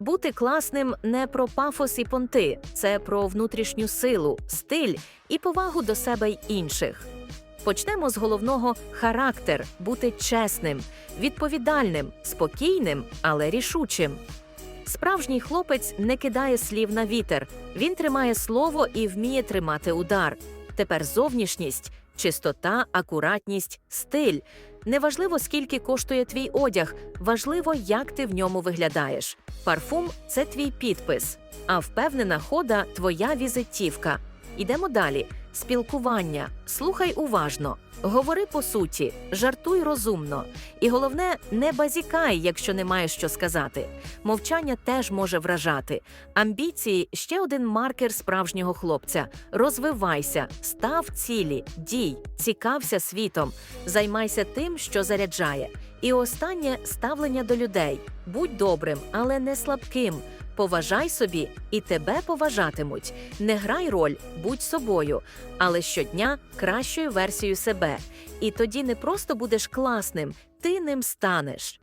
Бути класним не про пафос і понти, це про внутрішню силу, стиль і повагу до себе й інших. Почнемо з головного характер бути чесним, відповідальним, спокійним, але рішучим. Справжній хлопець не кидає слів на вітер. Він тримає слово і вміє тримати удар. Тепер зовнішність, чистота, акуратність, стиль. Неважливо, скільки коштує твій одяг, важливо, як ти в ньому виглядаєш. Парфум це твій підпис, а впевнена хода твоя візитівка. Ідемо далі. Спілкування. Слухай уважно, говори по суті, жартуй розумно. І головне, не базікай, якщо не маєш що сказати. Мовчання теж може вражати. Амбіції ще один маркер справжнього хлопця. Розвивайся, став цілі, дій, цікався світом, займайся тим, що заряджає. І останнє ставлення до людей. Будь добрим, але не слабким. Поважай собі, і тебе поважатимуть. Не грай роль, будь собою, але щодня кращою версією себе. І тоді не просто будеш класним, ти ним станеш.